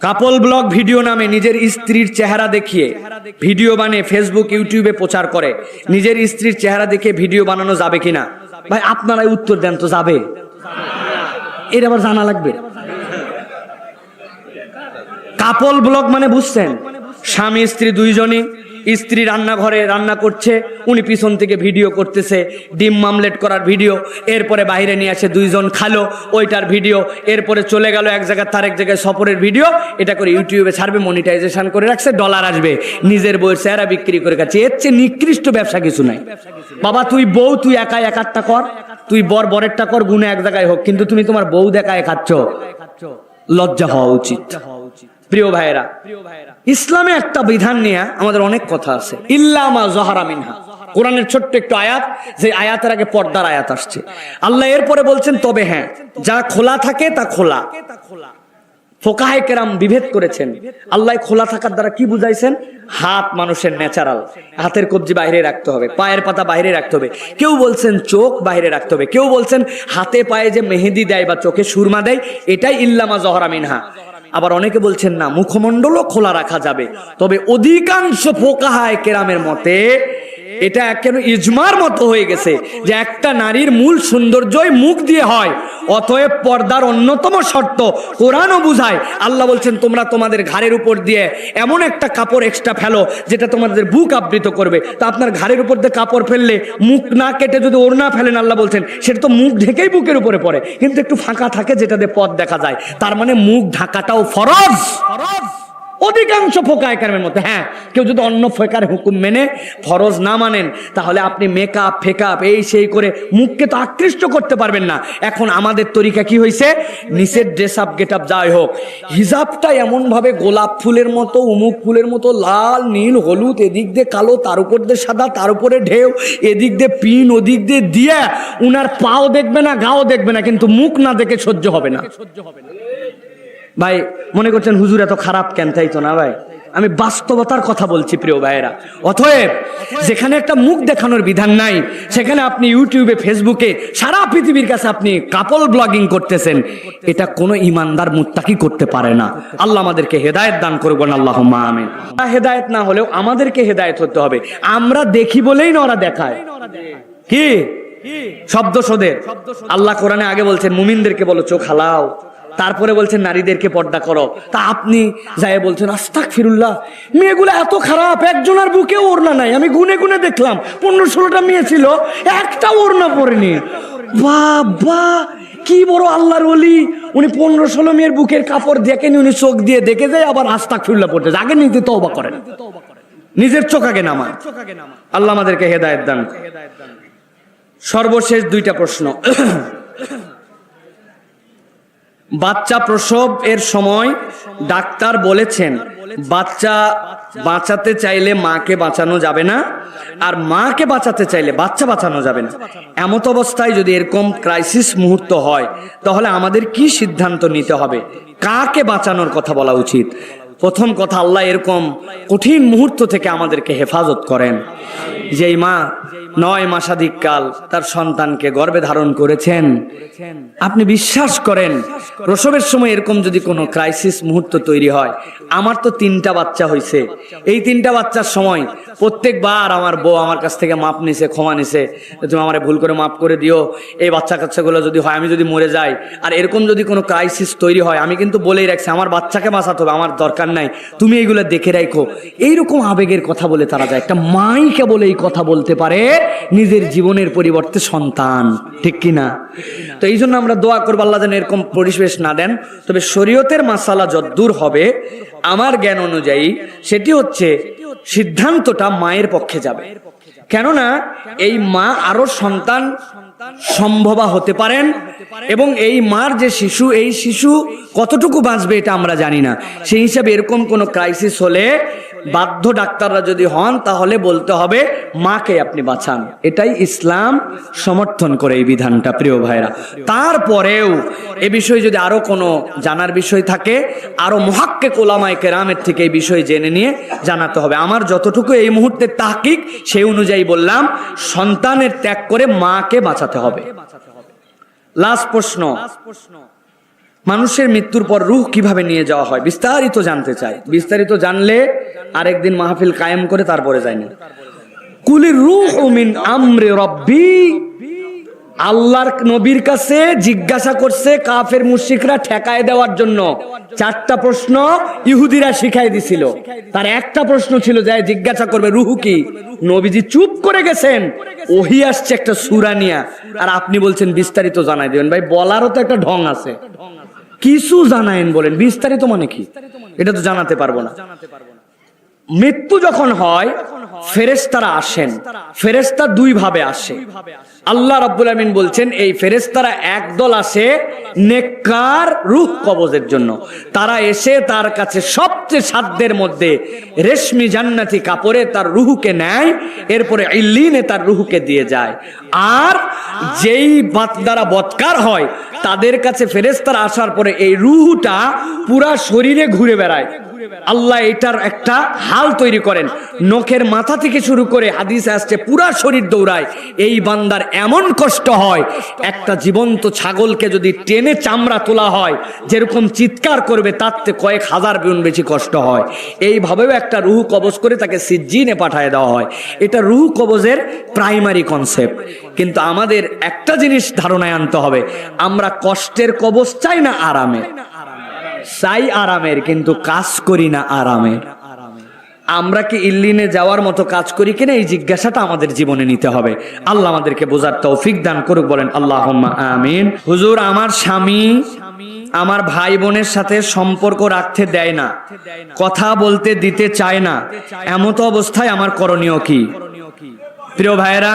কাপল blog video নামে নিজের স্ত্রীর চেহারা দেখিয়ে ভিডিও বানিয়ে ফেসবুক ইউটিউবে প্রচার করে। নিজের স্ত্রীর চেহারা দেখে ভিডিও বানানো যাবে কিনা? ভাই, আপনারাই উত্তর দেন তো যাবে। এর আবার জানা লাগবে। কাপল ব্লগ মানে বুঝছেন? স্বামী, স্ত্রী দুইজনই স্ত্রী রান্নাঘরে রান্না করছে, উনি পিছন থেকে ভিডিও করতেছে, ডিম মামলেট করার ভিডিও, এরপরে বাইরে নিয়ে আসে দুইজন খালো, ওইটার ভিডিও, এরপরে চলে গেল এক জায়গায় তার এক জায়গায় সফরের ভিডিও, এটা করে ইউটিউবে ছাড়বে মনিটাইজেশন করে রাখছে ডলার আসবে, নিজের বইয়ের চেহারা বিক্রি করে গেছে এর চেয়ে নিকৃষ্ট ব্যবসা কিছু নাই। বাবা, তুই বউ, তুই একা একারটা কর, তুই বর বরেরটা কর গুনে এক জায়গায় হোক, কিন্তু তুমি তোমার বউ দেখায় খাচ্ছ, লজ্জা হওয়া উচিত। প্রিয় ভাইরা ইসলামে একটা বিধান নিয়ে আমাদের অনেক কথা আছে। ইল্লামা জহারা মিনহা। কোরআনের ছোট্ট একটু আয়াত, যে আয়াতের আগে পর্দার আয়াত আসছে। আল্লাহ এরপরে বলছেন, তবে হ্যাঁ যা খোলা থাকে তা খোলা। ফোকাহায় কেরাম বিভেদ করেছেন। আল্লাহ খোলা থাকার দ্বারা কি বুঝাইছেন? হাত মানুষের ন্যাচারাল। হাতের কবজি বাইরে রাখতে হবে, পায়ের পাতা বাইরে রাখতে হবে। কেউ বলছেন, চোখ বাইরে রাখতে হবে। কেউ বলছেন, হাতে পায়ে যে মেহেদি দেয় বা চোখে সুরমা দেয়, এটাই ইল্লামা জহরা মিনহা। আবার অনেকে বলছেন না মুখমণ্ডলও খোলা রাখা যাবে। তবে অধিকাংশ ফোকাহায় কেরামের মতে এটা কেন ইজমার মতো হয়ে গেছে যে একটা নারীর মূল সৌন্দর্যই মুখ দিয়ে হয়, অতএব পর্দার অন্যতম শর্ত কোরআনও বুঝায়। আল্লাহ বলছেন, তোমরা তোমাদের ঘাড়ের উপর দিয়ে এমন একটা কাপড় এক্সট্রা ফেলো, যেটা তোমাদের বুক আবৃত করবে। তা আপনার ঘাড়ের উপর দিয়ে কাপড় ফেললে মুখ না কেটে যদি ওড়না ফেলেন, আল্লাহ বলছেন, সেটা তো মুখ ঢেকেই বুকের উপরে পড়ে। কিন্তু একটু ফাঁকা থাকে যেটাতে পথ দেখা যায়। তার মানে মুখ ঢাকাটাও ফরজ ফরজ। অধিকাংশ ফোকায় কারমের মধ্যে। হ্যাঁ কেউ যদি অন্য ফোকার হুকুম মেনে ফরজ না মানেন, তাহলে আপনি মেকআপ ফেকআপ এই সেই করে মুখকে তো আকৃষ্ট করতে পারবেন না। এখন আমাদের তরিকা কি হয়েছে নিচের ড্রেস আপ গেট আপ যাই হোক। হিজাবটা এমনভাবে গোলাপ ফুলের মতো, উমুক ফুলের মতো, লাল, নীল, হলুদ, এদিক দিয়ে কালো, তার উপর দিয়ে সাদা, তার উপরে ঢেউ, এদিক দিয়ে পিন, ওদিক দিয়ে দিয়ে, উনার পাও দেখবে না, গাও দেখবে না, কিন্তু মুখ না দেখে সহ্য হবে না সহ্য হবে না। ভাই, মনে করছেন হুজুর এত খারাপ কেন? তাই তো না ভাই? আমি বাস্তবতার কথা বলছি, প্রিয় ভাইয়েরা। অতএব, যেখানে একটা মুখ দেখানোর বিধান নাই, সেখানে আপনি ইউটিউবে, ফেসবুকে, সারা পৃথিবীর কাছে আপনি কাপল ব্লগিং করতেছেন, এটা কোনো ইমানদার মুত্তাকি করতে পারে না। আল্লাহ আমাদেরকে হেদায়েত দান করবেন আল্লাহ আমিন। হেদায়েত না হলেও আমাদেরকে হেদায়েত হতে হবে। আমরা দেখি বলেই না ওরা দেখায়। কি? শব্দ সোদের আল্লাহ কোরআনে আগে বলছেন, মুমিনদেরকে বলো, চোখ হালাও। তারপরে বলছেন, নারীদেরকে পর্দা করো। তা আপনি যাই বলছেন আস্তাক ফিরুল্লাহ মেয়েগুলো এত খারাপ, একজনের বুকে ওড়না নাই। আমি গুনে গুনে দেখলাম, পনেরো ষোলোটা মেয়ে ছিল, একটা ওড়না পরেনি বাবা, কি বড় আল্লাহর ওলি। উনি পনেরো ষোলো মেয়ের বুকের কাপড় দেখেনি, উনি চোখ দিয়ে দেখে যায়, আবার আস্তাক ফিরুল্লাহ পড়তে আগে নিজে তো অবাক করেন। নিজের চোখ আগে নামায় আল্লাহ আমাদেরকে হেদায়ত দান সর্বশেষ দুইটা প্রশ্ন। বাচ্চা প্রসব এর সময় ডাক্তার বলেছেন, বাচ্চা বাঁচাতে চাইলে মাকে বাঁচানো যাবে না, আর মাকে বাঁচাতে চাইলে বাচ্চা বাঁচানো যাবে না। এমত অবস্থায় যদি এরকম ক্রাইসিস মুহূর্ত হয়, তাহলে আমাদের কি সিদ্ধান্ত নিতে হবে? কাকে বাঁচানোর কথা বলা উচিত? প্রথম কথা, আল্লাহ এরকম কঠিন মুহূর্ত থেকে আমাদেরকে হেফাজত করেন। যেই মা নয় মাসাধিক কাল তার সন্তানকে গর্বে ধারণ করেছেন। আপনি বিশ্বাস করেন, প্রসবের সময় এরকম যদি কোনো ক্রাইসিস মুহূর্ত তৈরি হয়, আমার তো তিনটা বাচ্চা হয়েছে এই তিনটা বাচ্চার সময় প্রত্যেকবার আমার বউ আমার কাছ থেকে মাপ নিছে, ক্ষমা নিছে, তুমি আমার ভুল করে মাফ করে দিও, এই বাচ্চা কাচ্চাগুলো যদি হয় আমি যদি মরে যাই, আর এরকম যদি কোনো ক্রাইসিস তৈরি হয়, আমি কিন্তু বলেই রাখছি, আমার বাচ্চাকে বাঁচাতে হবে, আমার দরকার নাই। তুমি এইগুলো দেখে রাখো এইরকম আবেগের কথা বলে তারা যায়। একটা মাই কেবল এই কথা বলতে পারে, নিজের জীবনের পরিবর্তে সন্তান। ঠিক কিনা তো এই জন্য আমরা দোয়া করব, আল্লাহ যেন এরকম পরিবেশ না দেন। তবে শরীয়তের মাসালা যদ্দূর হবে, আমার জ্ঞান অনুযায়ী সেটি হচ্ছে, সিদ্ধান্তটা মায়ের পক্ষে যাবে। কেননা এই মা আরও সন্তান সম্ভবা হতে পারেন এবং এই মার যে শিশু, এই শিশু কতটুকু বাঁচবে এটা আমরা জানি না। সেই হিসাবে এরকম কোনো ক্রাইসিস হলে বাধ্য ডাক্তাররা যদি হন, তাহলে বলতে হবে, মাকে আপনি বাঁচান। এটাই ইসলাম সমর্থন করে এই বিধানটা, প্রিয় ভাইরা তারপরেও এ বিষয়ে যদি আরও কোনো জানার বিষয় থাকে, আরও মহাক্কে কোলামায় কেরামের থেকে এই বিষয় জেনে নিয়ে জানাতে হবে। আমার যতটুকু এই মুহূর্তে তাহকিক, সেই অনুযায়ী বললাম, সন্তানের ত্যাগ করে মাকে বাঁচাতে হবে। লাস্ট প্রশ্ন। মানুষের মৃত্যুর পর রুহ কীভাবে নিয়ে যাওয়া হয়? বিস্তারিত জানতে চাই। বিস্তারিত জানলে আরেকদিন মাহফিল কায়েম করে তারপরে যায়নি কুলির রুহ মিন আমরে রব্বি। আল্লাহর নবীর কাছে জিজ্ঞাসা করছে কাফের মুশিকরা ঠেকায় দেওয়ার জন্য। চারটা প্রশ্ন ইহুদিরা শিখাই দিছিল। তার একটা প্রশ্ন ছিল যে, জিজ্ঞাসা করবে, রুহু কি? নবীজি চুপ করে গেছেন। ওহি আসছে একটা সুরানিয়া আর আপনি বলছেন, বিস্তারিত জানাই দেবেন। ভাই, বলারও তো একটা ঢং আছে। কিছু জানায়েন বলেন বিস্তারিত মানে কি? এটা তো জানাতে পারব না। মৃত্যু যখন হয় ফেরেস্তারা আসেন। ফেরেস্তা দুই ভাবে আসে। আল্লাহ রাব্বুল আমিন বলছেন, এই ফেরেস্তারা একদল আসে নেককার রূহ কবজের জন্য। তারা এসে তার কাছে সবচেয়ে সাধ্যের মধ্যে রেশমি জান্নাতি কাপড়ে তার রুহুকে নেয়, এরপরে ইল্লিনে তার রুহুকে দিয়ে যায়। আর যেই বাত দ্বারা বৎকার হয়, তাদের কাছে ফেরেস্তারা আসার পরে এই রুহুটা পুরা শরীরে ঘুরে বেড়ায়। আল্লাহ এটার একটা হাল তৈরি করেন। নখের মাথা থেকে শুরু করে হাদিস আসছে পুরা শরীর দৌড়ায়। এই বান্দার এমন কষ্ট হয় একটা জীবন্ত ছাগলকে যদি টেনে চামড়া তোলা হয় যেরকম চিৎকার করবে তার থেকে কয়েক হাজার গুণ বেশি কষ্ট হয়। এইভাবেও একটা রুহু কবজ করে তাকে সিজ্জিনে পাঠায় দেওয়া হয়। এটা রুহু কবজের প্রাইমারি কনসেপ্ট কিন্তু আমাদের একটা জিনিস ধারণায় আনতে হবে আমরা কষ্টের কবজ চাই না আরামে। চাই আরামের, কিন্তু কাজ করি না আরামের আমরা কি ইল্লিনে যাওয়ার মতো কাজ করি কিনা? এই জিজ্ঞাসাটা আমাদের জীবনে নিতে হবে। আল্লাহ আমাদেরকে বোঝার তৌফিক দান করুক, বলেন আল্লাহ আমিন। হুজুর, আমার স্বামী আমার ভাই বোনের সাথে সম্পর্ক রাখতে দেয় না। কথা বলতে দিতে চায় না। এমত অবস্থায় আমার করণীয় কি? প্রিয় ভাইয়েরা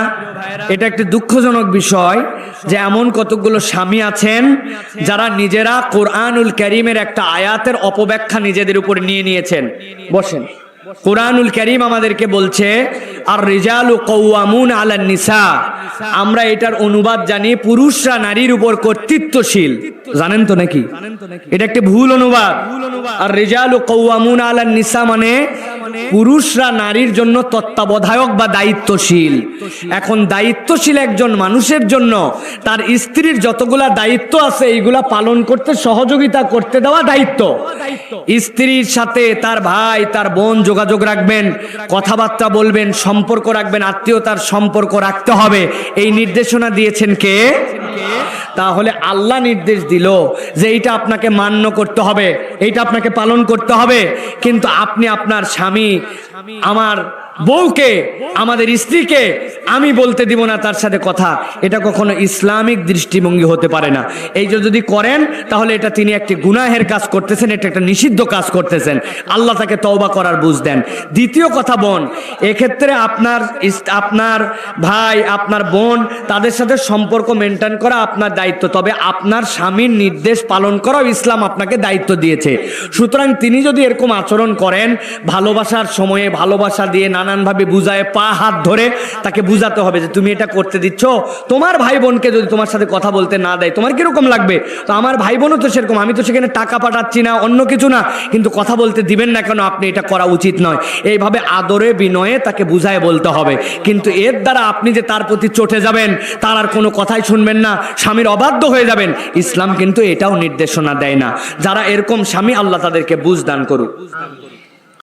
এটা একটি দুঃখজনক বিষয় যে এমন কতকগুলো স্বামী আছেন যারা নিজেরা কোরআনুল করিমের একটা আয়াতের অপব্যাখ্যা নিজেদের উপর নিয়ে নিয়েছেন। বসেন। কোরআনুল করিম আমাদেরকে বলছে আর রিজালু কৌয়ামুন আলান নিসা। আমরা এটার অনুবাদ জানি পুরুষরা নারীর উপর কর্তৃত্বশীল। জানেন তো নাকি? এটা একটি ভুল অনুবাদ। আর রিজালু কৌয়ামুন আলান নিসা মানে পুরুষরা নারীর জন্য তত্ত্বাবধায়ক বা দায়িত্বশীল। এখন দায়িত্বশীল একজন মানুষের জন্য তার স্ত্রীর যতগুলা দায়িত্ব আছে এইগুলা পালন করতে সহযোগিতা করতে দেওয়া দায়িত্ব। স্ত্রীর সাথে তার ভাই, তার বোন যোগাযোগ রাখবেন, কথাবার্তা বলবেন সম্পর্ক রাখবেন, আত্মীয়তার সম্পর্ক রাখতে হবে। এই নির্দেশনা দিয়েছেন কে? তাহলে আল্লাহ নির্দেশ দিল যে এইটা আপনাকে মান্য করতে হবে, এইটা আপনাকে পালন করতে হবে। কিন্তু আপনি আপনার স্বামী, আমার বউকে, আমাদের স্ত্রীকে আমি বলতে দিব না তার সাথে কথা। এটা কখনো ইসলামিক দৃষ্টিভঙ্গি হতে পারে না। এই যে যদি করেন, তাহলে এটা তিনি একটি গুনাহের কাজ করতেছেন, এটা একটা নিষিদ্ধ কাজ করতেছেন। আল্লাহ তাকে তওবা করার বুঝ দেন। দ্বিতীয় কথা, বোন, এক্ষেত্রে আপনার আপনার ভাই, আপনার বোন, তাদের সাথে সম্পর্ক মেনটেন করা আপনার দায়িত্ব। তবে আপনার স্বামীর নির্দেশ পালন করাও ইসলাম আপনাকে দায়িত্ব দিয়েছে। সুতরাং তিনি যদি এরকম আচরণ করেন, ভালোবাসার সময়ে ভালোবাসা দিয়ে নানানভাবে বুঝায় পা, হাত ধরে তাকে বুঝাতে হবে যে তুমি এটা করতে দিচ্ছ। তোমার ভাই বোনকে যদি তোমার সাথে কথা বলতে না দেয়, তোমার কীরকম লাগবে? তো আমার ভাই বোনও তো সেরকম, আমি তো সেখানে টাকা পাঠাচ্ছি না, অন্য কিছু না, কিন্তু কথা বলতে দিবেন না কেন? আপনি এটা করা উচিত নয়। এইভাবে আদরে, বিনয়ে তাকে বুঝায় বলতে হবে। কিন্তু এর দ্বারা আপনি যে তার প্রতি চটে যাবেন, তার আর কোনো কথাই শুনবেন না, স্বামীর অবাধ্য হয়ে যাবেন। ইসলাম কিন্তু এটাও নির্দেশনা দেয় না। যারা এরকম স্বামী আল্লাহ তাদেরকে বুঝ দান করুক।